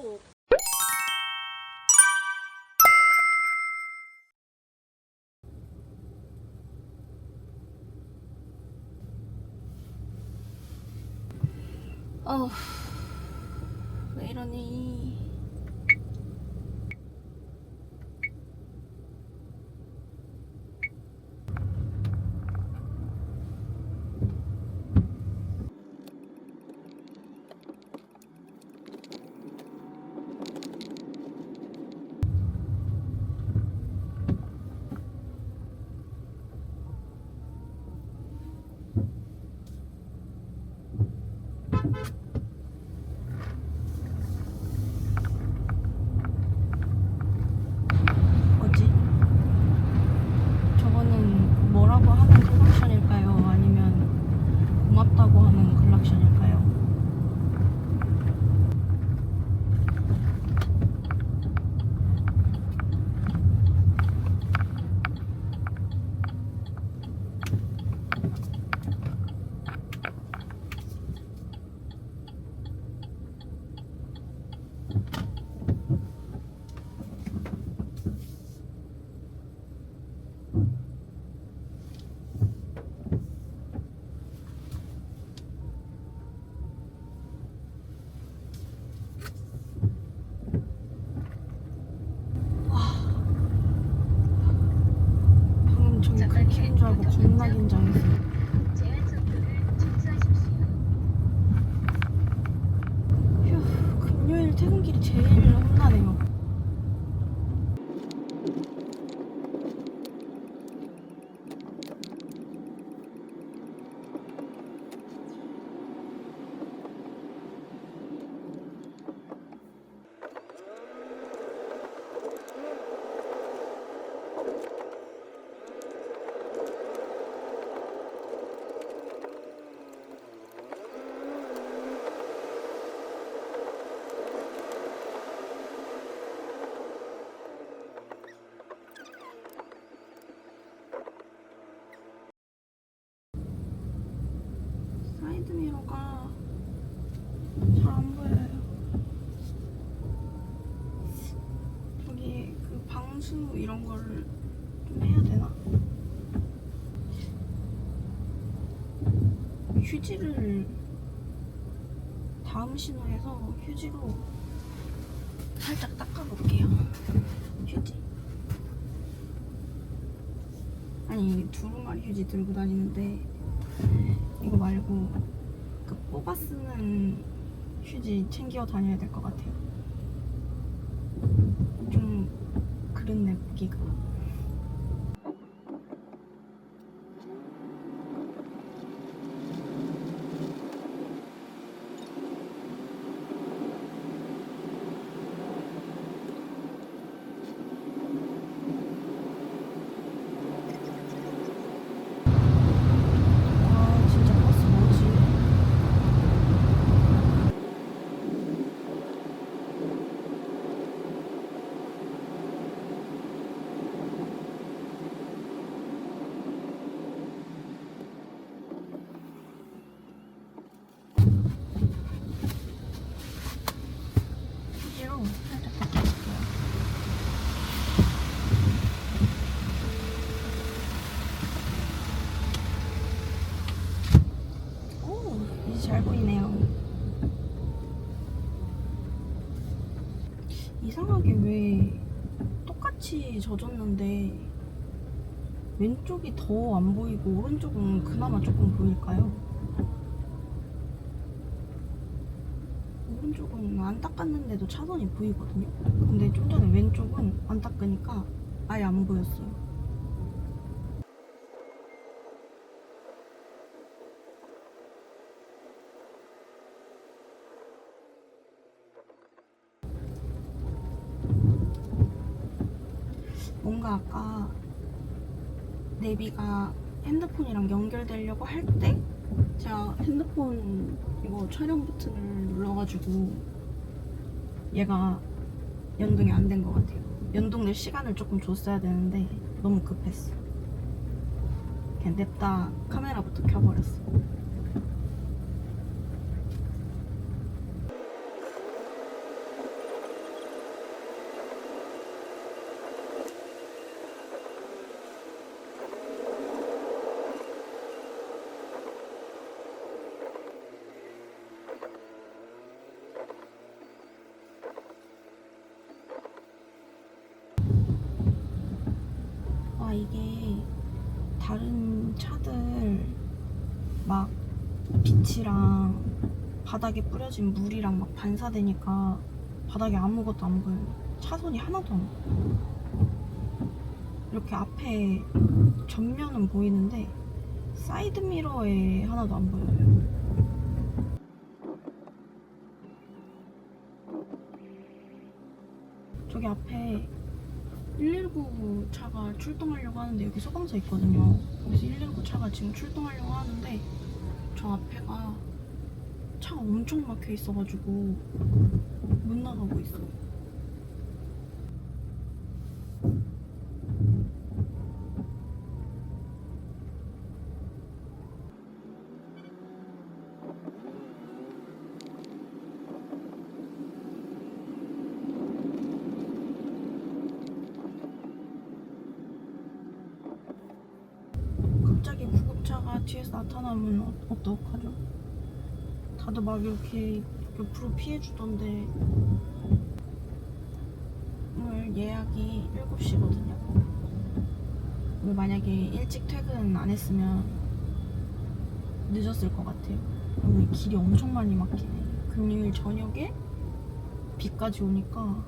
또 어우 왜 이러니 미러가 잘 안 보여요. 여기 그 방수 이런 거를 좀 해야 되나? 휴지를 다음 신호에서 휴지로 살짝 닦아볼게요. 휴지. 아니 두루마리 휴지 들고 다니는데 이거 말고 그 뽑아 쓰는 휴지 챙겨 다녀야 될 것 같아요. 좀 그렇네 무기가. 아 진짜 버스 뭐지? 휴지로 살짝 닦아줄게요. 오, 이제 잘 보이네요. 이상하게 왜 똑같이 젖었는데 왼쪽이 더 안 보이고 오른쪽은 그나마 조금 보일까요? 오른쪽은 안 닦았는데도 차선이 보이거든요? 근데 좀 전에 왼쪽은 안 닦으니까 아예 안 보였어요. 내비가 핸드폰이랑 연결되려고 할 때 제가 핸드폰 이거 촬영 버튼을 눌러가지고 얘가 연동이 안 된 것 같아요. 연동될 시간을 조금 줬어야 되는데 너무 급했어. 그냥 냅다 카메라부터 켜버렸어. 다른 차들 막 빛이랑 바닥에 뿌려진 물이랑 막 반사되니까 바닥에 아무것도 안 보여요. 차선이 하나도 안 보여요. 이렇게 앞에 전면은 보이는데 사이드 미러에 하나도 안 보여요. 저기 앞에 119 차가 출동하려고 하는데 여기 소방서 있거든요. 그래서 119 차가 지금 출동하려고 하는데 저 앞에가 차가 엄청 막혀 있어가지고 못 나가고 있어요. 갑자기 구급차가 뒤에서 나타나면 어, 어떡하죠? 다들 막 이렇게 옆으로 피해주던데. 오늘 예약이 7시거든요. 오늘 만약에 일찍 퇴근 안 했으면 늦었을 것 같아요. 오늘 길이 엄청 많이 막히네. 금요일 저녁에 비까지 오니까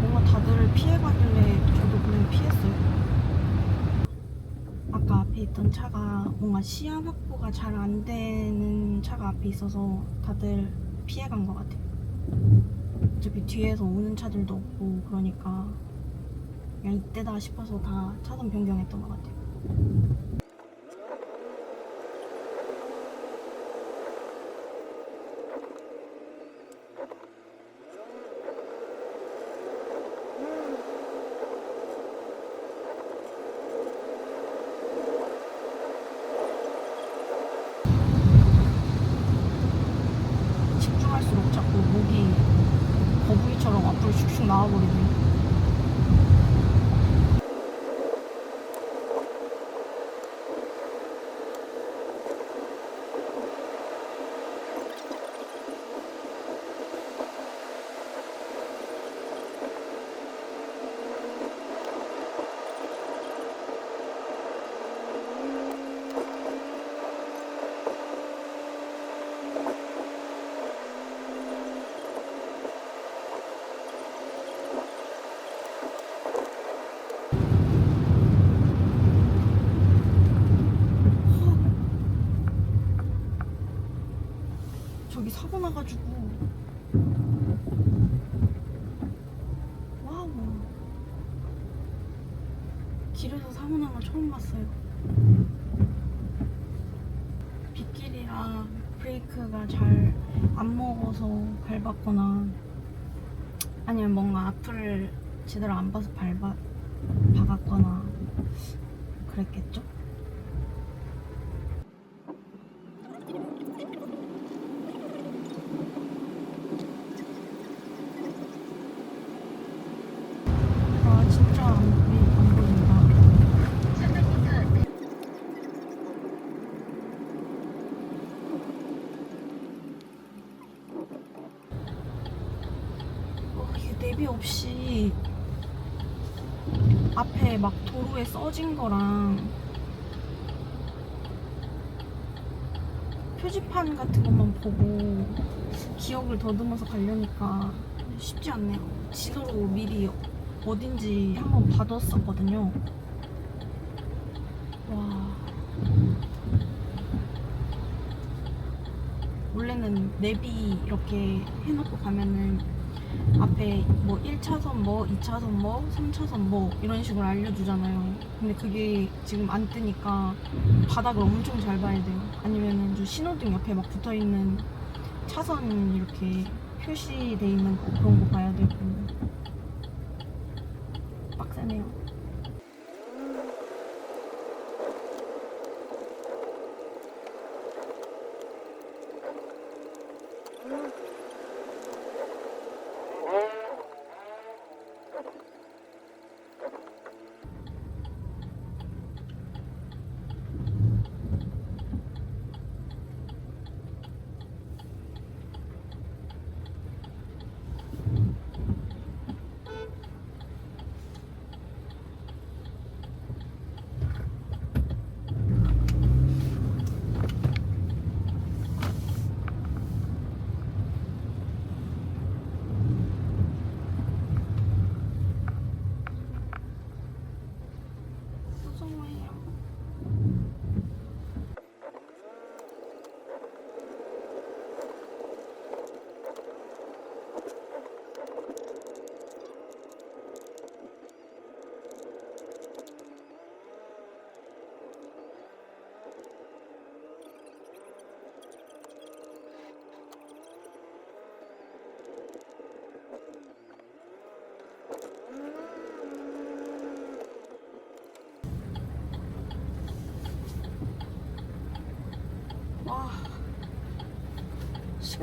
뭔가 다들 피해가길래 저도 그냥 피했어요. 아까 앞에 있던 뭔가 시야 확보가 잘 안 되는 차가 앞에 있어서 다들 피해간 것 같아요. 어차피 뒤에서 오는 차들도 없고 그러니까 그냥 이때다 싶어서 다 차선 변경했던 것 같아요. 집중할수록 자꾸 목이 거북이처럼 앞으로 슉슉 나와버리네. 저기 사고 나가지고 와우 길에서 사고 난 거 처음 봤어요 빗길이라 브레이크가 잘 안 먹어서 밟았거나 아니면 뭔가 앞을 제대로 안 봐서 밟아 박았거나 그랬겠죠? 아 진짜 안, 보이- 안 보인다. 어, 이게 내비 없이 앞에 막 도로에 써진 거랑 표지판 같은 것만 보고 기억을 더듬어서 가려니까 쉽지 않네요. 지도로 미리 어딘지 한번 봐뒀었거든요. 와. 원래는 내비 이렇게 해놓고 가면은 앞에 뭐 1차선 뭐, 2차선 뭐, 3차선 뭐 이런 식으로 알려주잖아요. 근데 그게 지금 안 뜨니까 바닥을 엄청 잘 봐야 돼요. 아니면은 저 신호등 옆에 막 붙어 있는 차선 이렇게 표시돼 있는 거 그런 거 봐야 되고 빡세네요.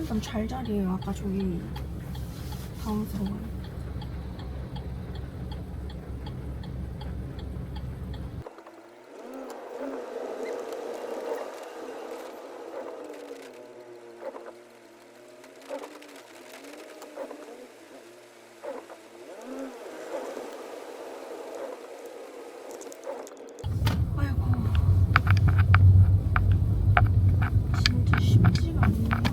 식은땀 잘 자리에요. 아까 저기 당황스러워요. 아이고 진짜 쉽지가 않네요.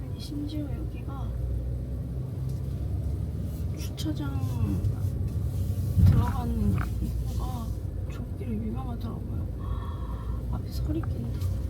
아니 심지어 여기가 주차장 들어가는 입구가 좁기로 유명하더라고요. 앞에 설이 낀다.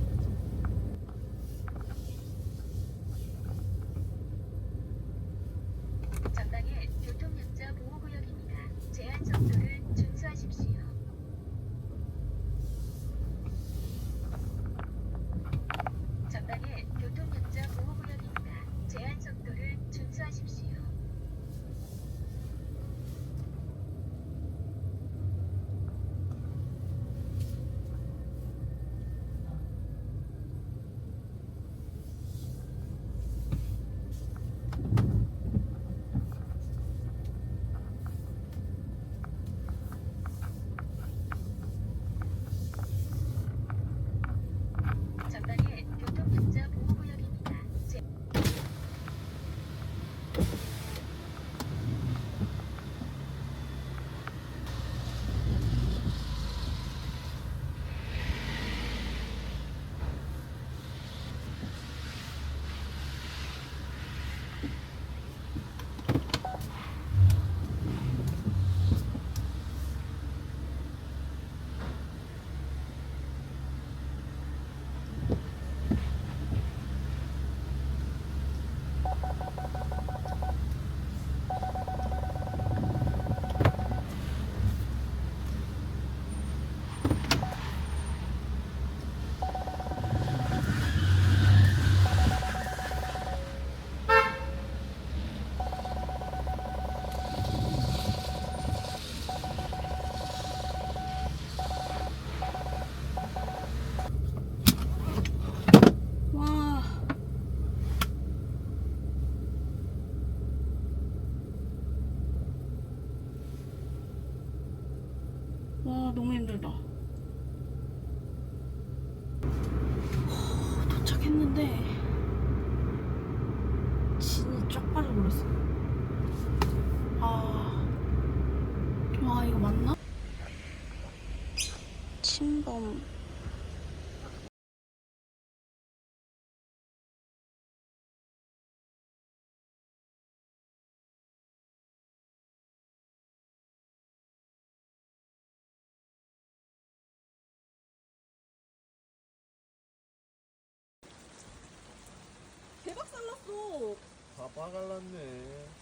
침범. 대박 살랐어. 다 빠갈랐네.